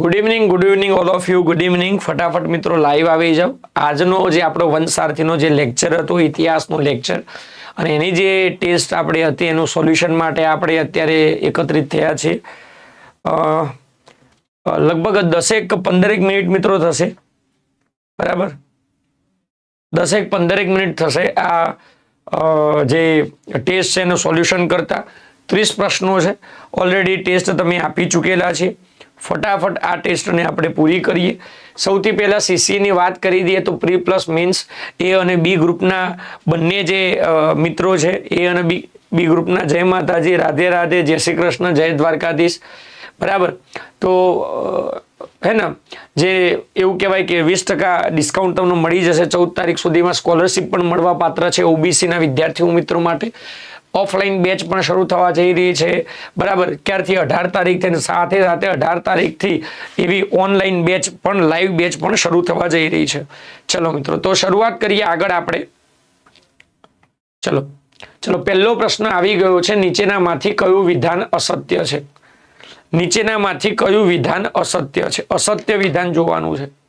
Good evening good evening all of you good evening ફટાફટ મિત્રો live આવી જાઓ. આજનો જે આપણો વંશસારથીનો જે લેક્ચર હતો, ઇતિહાસનો લેક્ચર અને એની જે ટેસ્ટ આપણે હતી, એનું સોલ્યુશન માટે આપણે અત્યારે એકત્રિત થયા છીએ. લગભગ દસેક પંદરેક મિનિટ મિત્રો થશે. બરાબર? દસેક પંદરેક મિનિટ થશે. આ જે ટેસ્ટ છે, એનું સોલ્યુશન કરતા ત્રીસ પ્રશ્નો છે. ઓલરેડી ટેસ્ટ તમે આપી ચૂકેલા છે ફટાફટ આ ટેસ્ટને આપણે પૂરી કરીએ. સૌથી પહેલાં સીસીની વાત કરી દઈએ તો પ્રી પ્લસ મીન્સ એ અને બી ગ્રુપના બંને જે મિત્રો છે, એ અને બી બી ગ્રુપના જય માતાજી, રાધે રાધે, જય શ્રી કૃષ્ણ, જય દ્વારકાધીશ. બરાબર? તો હે ને, જે એવું કહેવાય કે વીસ ટકા ડિસ્કાઉન્ટ તમને મળી જશે ચૌદ તારીખ સુધીમાં સ્કોલરશિપ પણ મળવા પાત્ર છે ઓબીસીના વિદ્યાર્થીઓ મિત્રો માટે. ઓફલાઈન બેચ પણ શરૂ થવા જઈ રહી છે. બરાબર, ક્યારથી અઢાર તારીખથી સાથે સાથે અઢાર તારીખથી એવી ઓનલાઈન બેચ પણ, લાઈવ બેચ પણ શરૂ થવા જઈ રહી છે. ચલો મિત્રો, તો શરૂઆત કરીએ આગળ આપણે. ચલો ચલો, પહેલો પ્રશ્ન આવી ગયો છે. નીચેનામાંથી કયું વિધાન અસત્ય છે? નીચેનામાંથી કયું વિધાન અસત્ય છે? અસત્ય વિધાન જોવાનું છે.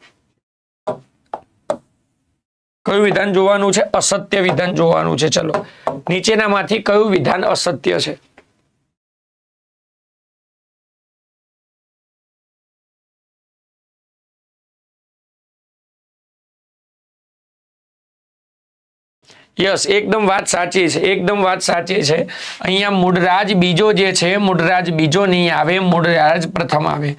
કયું વિધાન જોવાનું છે? અસત્ય વિધાન જોવાનું છે. ચલો. નીચેનામાંથી કયું વિધાન અસત્ય છે? યસ, એકદમ વાત સાચી છે. એકદમ વાત સાચી છે. અહીંયા મૂળરાજ બીજો જે છે મૂળરાજ બીજો નહીં આવે મૂળરાજ પ્રથમ આવે.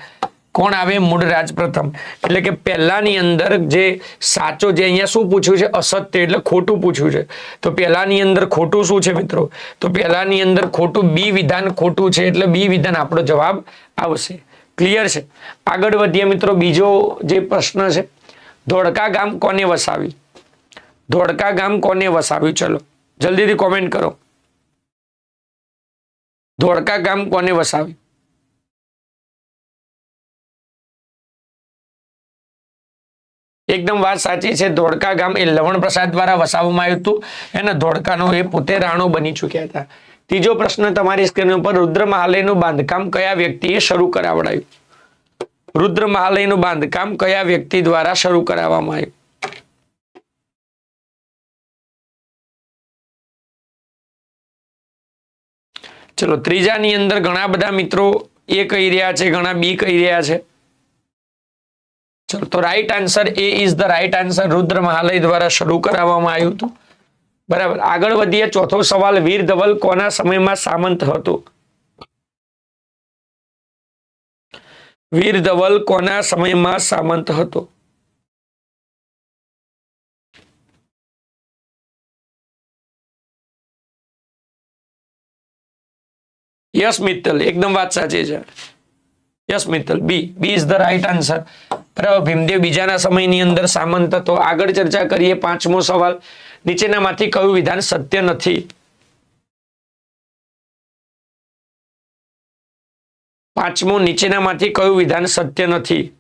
કોણ આવે? મૂળરાજ પ્રથમ એટલે કે પહેલાની અંદર જે સાચો જે અહીંયા શું પૂછ્યું છે? અસત્ય, એટલે ખોટું પૂછ્યું છે. તો પહેલાની અંદર ખોટું શું છે મિત્રો? તો પહેલાની અંદર ખોટું બી વિધાન ખોટું છે, એટલે બી વિધાન આપણો જવાબ આવશે. ક્લિયર છે? આગળ વધીએ મિત્રો, બીજો જે પ્રશ્ન છે. ધોળકા ગામ કોને વસાવ્યું ધોળકા ગામ કોને વસાવ્યું? ચલો, જલ્દીથી કોમેન્ટ કરો. ધોળકા ગામ કોને વસાવ્યું? એકદમ વાત સાચી છે. ધોળકા ગામ એ લવણ પ્રસાદ દ્વારા વસાવવામાં આવ્યું હતું અને ધોળકાનો એ પોતે રાણો બની ચૂક્યા હતા. ત્રીજો પ્રશ્ન તમારી સ્ક્રીન ઉપર રુદ્ર મહાલયનું બાંધકામ કયા વ્યક્તિએ શરૂ કરાવડાયું? રુદ્ર મહાલયનું બાંધકામ કયા વ્યક્તિ દ્વારા શરૂ કરાવવામાં આવ્યું? ચલો, ત્રીજાની અંદર ઘણા બધા મિત્રો એ કહી રહ્યા છે, ઘણા બી કહી રહ્યા છે. ચલો, તો right answer A is the right answer Rudra Mahalaya દ્વારા શરૂ કરાવવામાં આવ્યું હતું. બરાબર. આગળ વધીએ. ચોથો સવાલ, વીર ધવલ કોના સમયમાં સામંત હતો? વીર ધવલ કોના સમયમાં સામંત હતો? યસ મિત્તલ. એકદમ વાત સાચી છે. Yes Mittal. B B is the right answer Bhimdev બીજાના સમયની અંદર સામંત હતો. આગળ ચર્ચા કરીએ પાંચમો સવાલ. નીચેનામાંથી કયું વિધાન સત્ય નથી? પાંચમો, નીચેનામાંથી કયું વિધાન સત્ય નથી?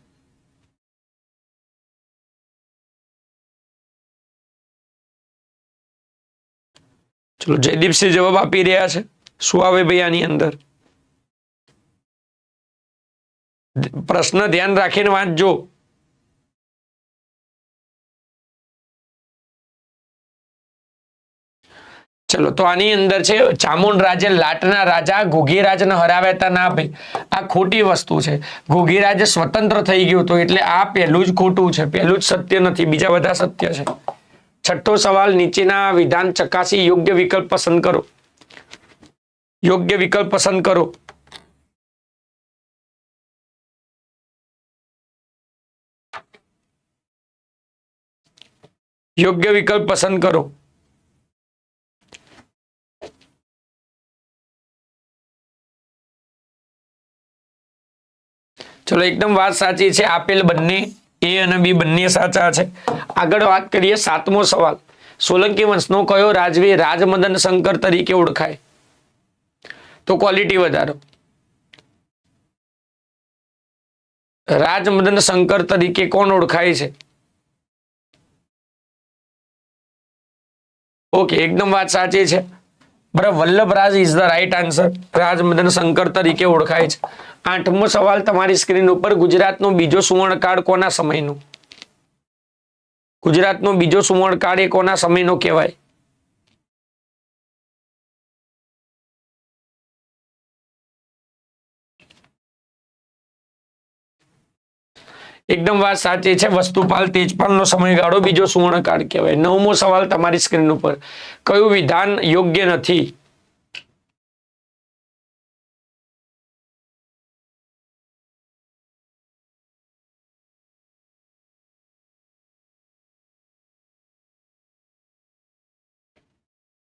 ચલો, જયદીપસિંહ જવાબ આપી રહ્યા છે. શું આવે ભાઈ આની અંદર? પ્રશ્ન ધ્યાન રાખીને વાંચજો. ચલો, તો આની અંદર છે, ચામુંડ રાજે લાટના રાજા ઘોઘીરાજને હરાવ્યા ના ભાઈ, આ ખોટી વસ્તુ છે. ઘુઘીરાજ સ્વતંત્ર થઈ ગયું હતું, એટલે આ પહેલું જ ખોટું છે. પહેલું જ સત્ય નથી, બીજા બધા સત્ય છે. છઠ્ઠો સવાલ, નીચેના વિધાન ચકાસી યોગ્ય વિકલ્પ પસંદ કરો. યોગ્ય વિકલ્પ પસંદ કરો. યોગ્ય વિકલ્પ પસંદ કરો. ચલો, એકદમ વાત સાચી છે. આપેલ બંને, એ અને બી બંને સાચા છે. આગળ વાત કરીએ સાતમો સવાલ. સોલંકી વંશનો કયો રાજવી રાજમદન શંકર તરીકે ઓળખાય? તો ક્વોલિટી વધારો. રાજમદન શંકર તરીકે કોણ ઓળખાય છે? ઓકે એકદમ વાત સાચી છે. બરાબર Vallabhraj is the right answer Raj Madan Shankar તરીકે ઓળખાય છે. આઠમો સવાલ તમારી સ્ક્રીન ઉપર ગુજરાતનો બીજો સુવર્ણકાળ કોના સમયનો? ગુજરાતનો બીજો સુવર્ણકાળ એ કોના સમયનો કહેવાય? એકદમ વાત સાચી છે. વસ્તુપાલ તેજપાલનો સમયગાળો બીજો સુવર્ણકાળ કહેવાય. નવમો સવાલ તમારી સ્ક્રીન ઉપર. કયું વિધાન યોગ્ય નથી?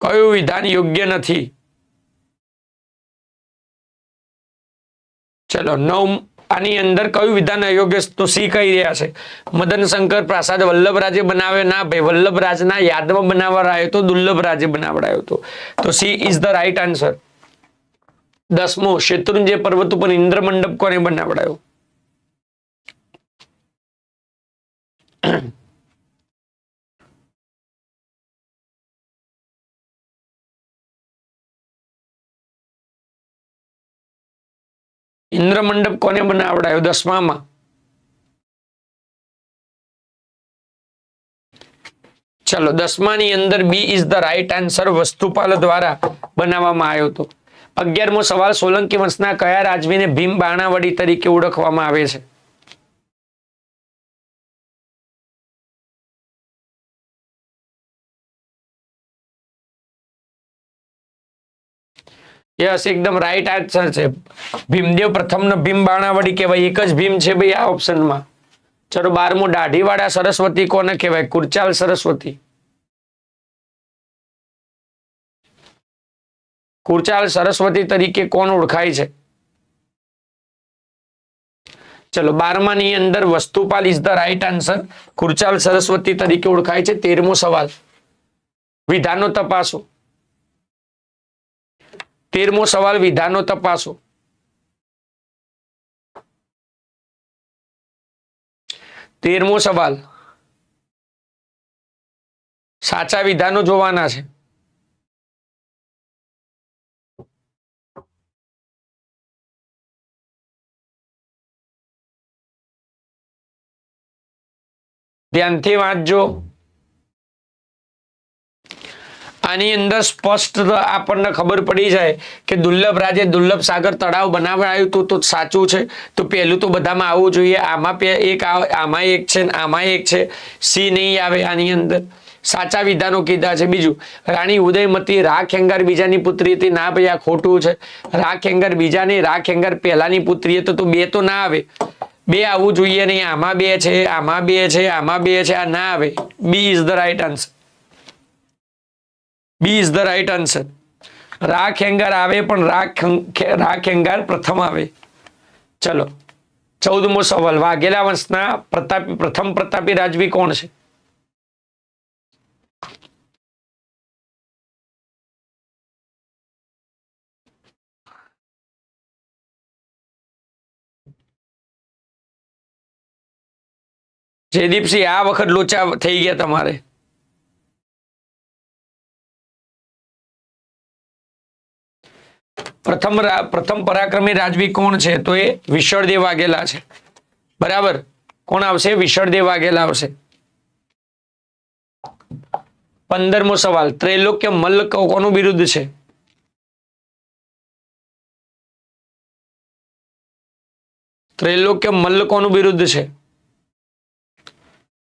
કયું વિધાન યોગ્ય નથી? ચલો, નવ આની અંદર કયું વિધાન અયોગ્ય? તો સી કહી રહ્યા છે. મદન શંકર પ્રાસાદ વલ્લભરાજે બનાવ્યો. ના ભાઈ, વલ્લભરાજના યાદમાં બનાવડાયો તો દુર્લભરાજે બનાવડાયો હતો તો C is the right answer. દસમો, શેત્રુંજય પર્વત ઉપર ઇન્દ્ર મંડપ કોને બનાવડાયો? ઇન્દ્ર મંડપ કોને બનાવડાયો? દસમામાં. ચલો, દસમાની અંદર B is the right answer Vastupal દ્વારા બનાવવામાં આવ્યો હતો. અગિયારમો સવાલ સોલંકી વંશના કયા રાજવીને ભીમ બાણાવડી તરીકે ઓળખવામાં આવે છે? યસ, એકદમ રાઈટ આન્સર છે. ભીમદેવ પ્રથમનો ભીમ બાણાવડી કહેવાય. એક જ ભીમ છે ભાઈ આ ઓપ્શનમાં ચલો, બારમું દાઢીવાળા સરસ્વતી કોને કહેવાય? કુરચાલ સરસ્વતી. કુરચાલ સરસ્વતી તરીકે કોણ ઓળખાય છે? ચલો, બારમાની અંદર Vastupal is the right answer Kurchal Saraswati તરીકે ઓળખાય છે. તેરમો સવાલ. વિધાનો તપાસો. તેરમો સવાલ વિધાનો તપાસો. તેરમો સવાલ. સાચા વિધાનો જોવાના છે. ધ્યાનથી વાંચજો. આની અંદર સ્પષ્ટ આપણને ખબર પડી જાય કે દુર્લભ રાજે દુર્લભ સાગર તળાવ બનાવાયું તો તો સાચું છે. તો પહેલું તો બધામાં આવવું જોઈએ, આમાં એક આમાં એક છે ને આમાં એક છે. સી નહીં આવે આની અંદર. સાચા વિધાનો કીધા છે. બીજું, રાણી ઉદયમતી રાખ હેંગર બીજાની પુત્રી હતી. ના ભાઈ, આ ખોટું છે. રા ખેંગાર બીજાની, રાખ હેંગર પહેલાની પુત્રી હતી તો બે તો ના આવે. બે આવવું જોઈએ નહીં. આમાં બે છે, આમાં બે છે, આમાં બે છે, આ ના આવે. B is the right answer. B is the right answer રાખ એંગાર આવે પણ રાખ રાખ એંગાર પ્રથમ આવે. ચલો. ચૌદમો સવાલ. વાઘેલા વંશના પ્રતાપી, પ્રથમ પ્રતાપી રાજવી કોણ છે? જયદીપસિંહ, આ વખત લોચા થઈ ગયા તમારે. પ્રથમ પ્રથમ પરાક્રમી રાજવી કોણ છે? તો એ વિશળદેવ વાઘેલા છે. બરાબર? કોણ આવશે? વિશળદેવ વાઘેલા આવશે. પંદરમો સવાલ. ત્રૈલોક્ય મલ્લ કોનું વિરુદ્ધ છે? ત્રૈલોક્ય મલ્લ કોનું વિરુદ્ધ છે?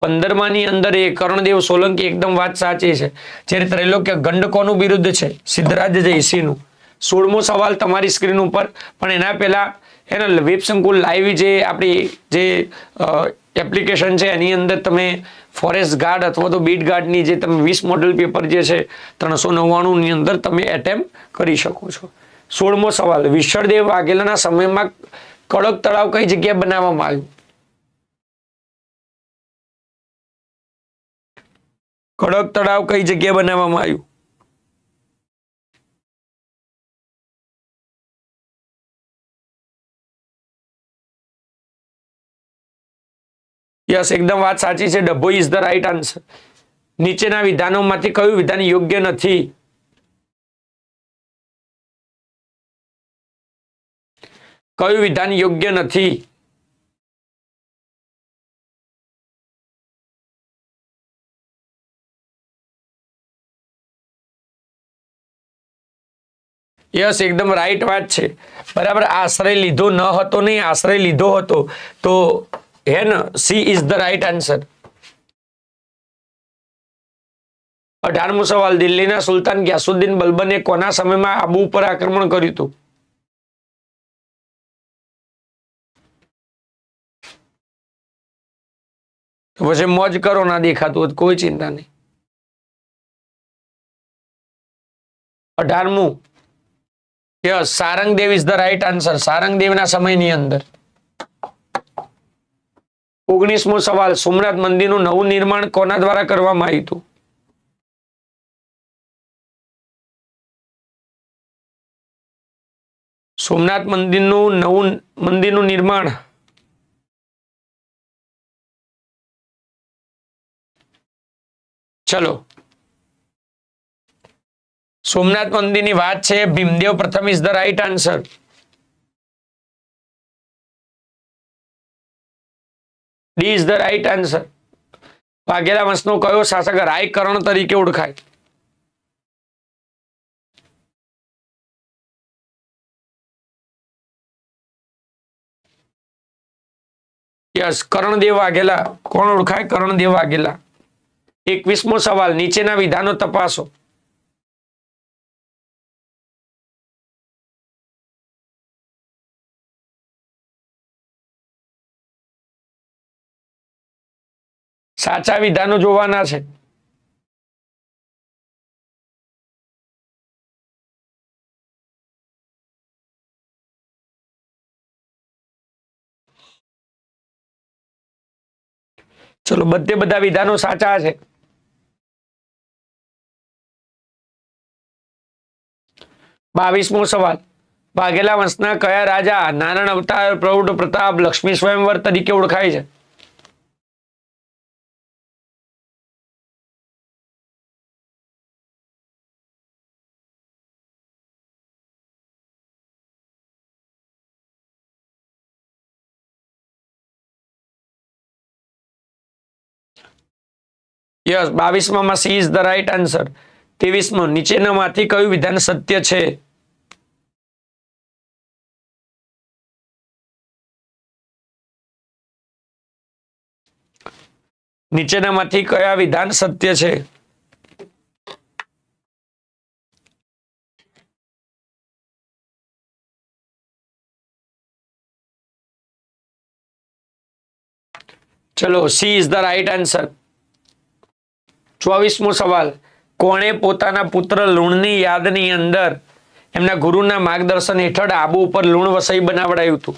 પંદરમાની અંદર એ કર્ણદેવ સોલંકી એકદમ વાત સાચી છે. જ્યારે ત્રૈલોક્ય ગંડ કોનું વિરુદ્ધ છે? સિદ્ધરાજ જયસિંહનું સોળમો સવાલ તમારી સ્ક્રીન ઉપર. પણ એના પહેલા એના વેબ સંકુલ લાઈવ જે આપણી જે એપ્લિકેશન છે, એની અંદર તમે ફોરેસ્ટ ગાર્ડ અથવા તો બીટ ગાર્ડની જે તમે વીસ મોડલ પેપર જે છે, ત્રણસો નવ્વાણુંની અંદર તમે એટેમ્પ કરી શકો છો. સોળમો સવાલ વિશળદેવ વાઘેલાના સમયમાં કડક તળાવ કઈ જગ્યાએ બનાવવામાં આવ્યું? કડક તળાવ કઈ જગ્યાએ બનાવવામાં આવ્યું? યસ એકદમ વાત સાચી છે. Dabhoi is the right answer નીચેના વિધાનોમાંથી કયું વિધાન યોગ્ય નથી? કયું વિધાન યોગ્ય નથી? યસ, એકદમ રાઈટ વાત છે. બરાબર, આશ્રય લીધો ન હતો નહીં આશ્રય લીધો હતો, તો હે ને C is the right answer અઢારમો સવાલ દિલ્હીના સુલતાન ગ્યાસુદ્દીન બલબને કોના સમયમાં આબુ ઉપર આક્રમણ કર્યું હતું? પછી મોજ કરો, ના દેખાતું કોઈ ચિંતા નહીં. અઢારમું. Sarangdev is the right answer સારંગદેવના સમયની અંદર. ઓગણીસમો સવાલ, સોમનાથ મંદિરનું નવું નિર્માણ કોના દ્વારા કરવામાં આવ્યું હતું? સોમનાથ મંદિરનું નવું મંદિરનું નિર્માણ. ચલો. સોમનાથ મંદિરની વાત છે, ભીમદેવ પ્રથમ is the right answer D is the right answer Vaghela વંશનો કયો શાસક રાયકરણ તરીકે ઓળખાય યસ કરણદેવ વાઘેલા કોણ ઓળખાય કરણદેવ વાઘેલા એકવીસમો સવાલ નીચેના વિધાનો તપાસો સાચા વિધાનો જોવાના છે. ચલો, બધે બધા વિધાનો સાચા છે. બાવીસમો સવાલ. વાઘેલા વંશના કયા રાજા નારાયણ અવતાર પ્રૌઢ પ્રતાપ લક્ષ્મી સ્વયંવર તરીકે ઓળખાય છે? યસ, બાવીસમાં C is the right answer. ત્રેવીસમાં, નીચેનામાંથી કયું વિધાન સત્ય છે? નીચેનામાંથી કયા વિધાન સત્ય છે? ચલો, C is the right answer. ચોવીસમો સવાલ, કોણે પોતાના પુત્ર લુણની યાદની અંદર એમના ગુરુના માર્ગદર્શન હેઠળ આબુ ઉપર લુણ વસઈ બનાવડાયું હતું?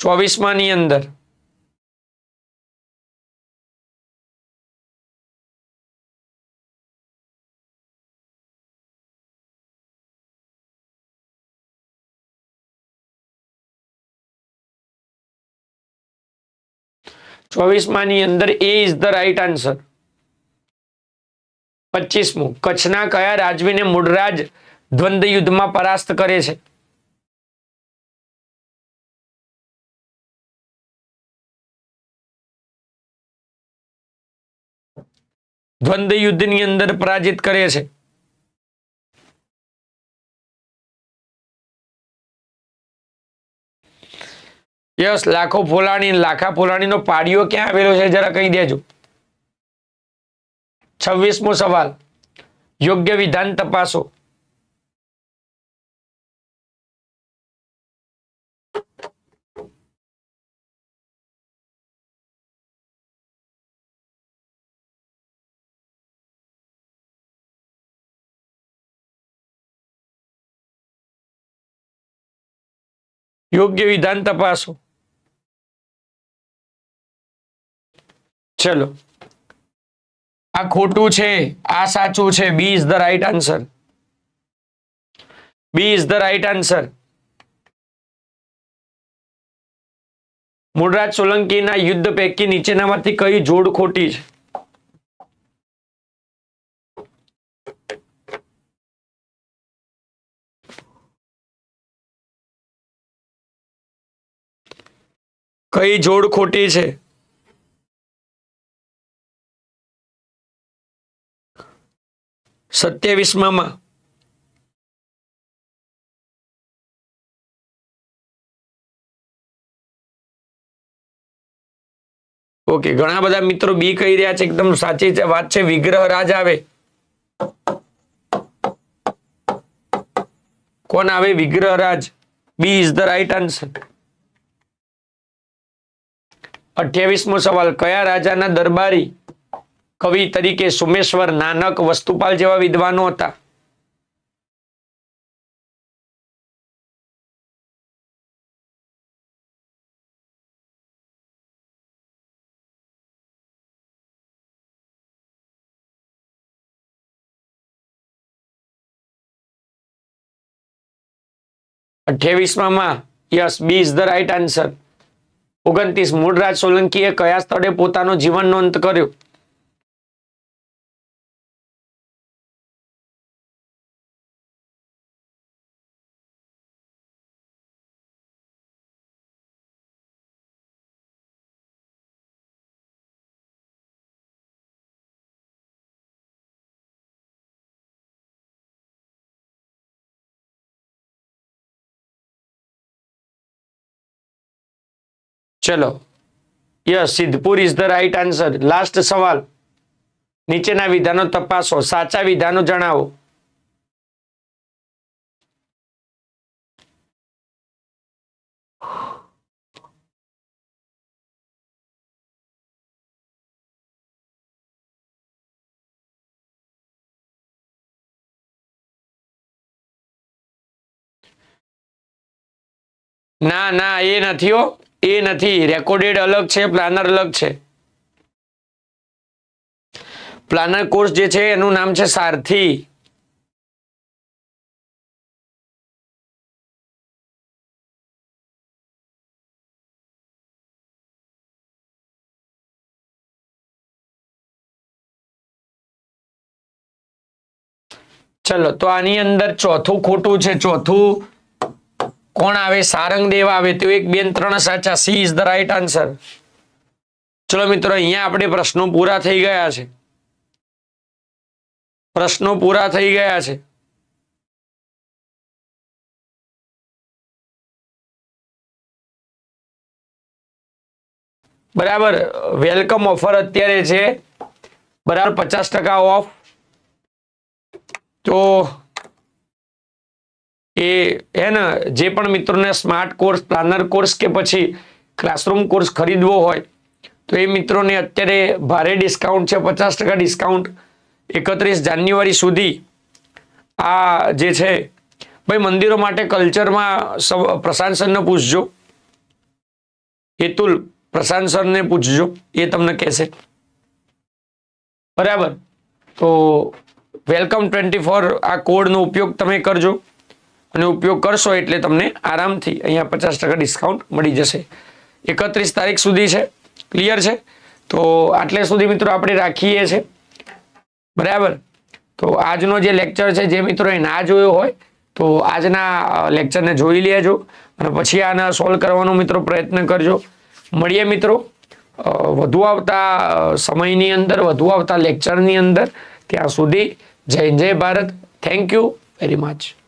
ચોવીસમાની અંદર. ચોવીસમા ની અંદર A is the right answer પચીસમું, કચ્છના કયા રાજવીને મૂળરાજ દ્વંદ યુદ્ધમાં પરાસ્ત કરે છે? દ્વંદ યુદ્ધની અંદર પરાજિત કરે છે. યસ, લાખો ફોલાણી લાખા ફોલાણીનો પાડીઓ ક્યાં આવેલો છે જરા કહી દેજો. છવ્વીસમો સવાલ. યોગ્ય વિધાન તપાસો. યોગ્ય વિધાન તપાસો. ચલો. આ ખોટું છે, આ સાચું છે B is the right answer B is the right answer Mulraj સોલંકીના યુદ્ધ પૈકી નીચેનામાંથી કઈ જોડ ખોટી છે? કઈ જોડ ખોટી છે? સત્યાવીસમાં ઓકે, ઘણા બધા મિત્રો બી કહી રહ્યા છે, એકદમ સાચી વાત છે, વિગ્રહ રાજ આવે. કોણ આવે? Vigraha Raj. B is the right answer. અઠ્યાવીસમો સવાલ, કયા રાજાના દરબારી કવિ તરીકે સોમેશ્વર નાનક વસ્તુપાલ જેવા વિદ્વાનો હતા. અઠ્યાવીસમાં માં yes B is the right answer ઓગણત્રીસ, મૂળરાજ સોલંકીએ કયા સ્થળે પોતાનો જીવનનો અંત કર્યો? ચલો. Yes Siddhpur is the right answer last સવાલ. નીચેના વિધાનો તપાસો. સાચા વિધાનો જણાવો. ના ના, એ નથી હો. એ નથી. રેકોર્ડેડ અલગ છે પ્લાનર અલગ છે. પ્લાનર કોર્સ જે છે, એનું નામ છે સારથી. ચલો, તો આની અંદર ચોથું ખોટું છે, ચોથું. કોણ આવે? સારંગ દેવ આવે. તો એક, બેન, ત્રણ સાચા. C is the right answer ચલો મિત્રો, અહીંયા આપણે પ્રશ્નો પૂરા થઈ ગયા છે. પ્રશ્નો પૂરા થઈ ગયા છે. બરાબર. વેલકમ ઓફર અત્યારે છે. બરાબર, પચાસ ટકા ઓફ. તો એ, હે ને, જે પણ મિત્રોને સ્માર્ટ કોર્સ પ્લાનર કોર્સ કે પછી ક્લાસરૂમ કોર્સ ખરીદવો હોય, તો એ મિત્રોને અત્યારે ભારે ડિસ્કાઉન્ટ છે, પચાસ ટકા ડિસ્કાઉન્ટ એકત્રીસ જાન્યુઆરી સુધી આ જે છે, ભાઈ મંદિરો માટે કલ્ચરમાં પ્રશાંત સરને પૂછજો. હેતુલ પ્રશાંત સરને પૂછજો, એ તમને કહેશે. બરાબર? તો વેલકમ ટ્વેન્ટી ફોર આ કોડનો ઉપયોગ તમે કરજો. અને ઉપયોગ કરશો એટલે તમને આરામથી અહીંયા પચાસ ટકા ડિસ્કાઉન્ટ મળી જશે. એકત્રીસ તારીખ સુધી છે. ક્લિયર છે? તો આટલે સુધી મિત્રો આપણે રાખીએ છીએ બરાબર? તો આજનો જે લેક્ચર છે, જે મિત્રોએ ના જોયો હોય, તો આજના લેક્ચરને જોઈ લેજો. અને પછી આને સોલ્વ કરવાનો મિત્રો પ્રયત્ન કરજો. મળીએ મિત્રો. વધુ આવતા સમયની અંદર, વધુ આવતા લેક્ચરની અંદર, ત્યાં સુધી જય જય Bharat. Thank you very much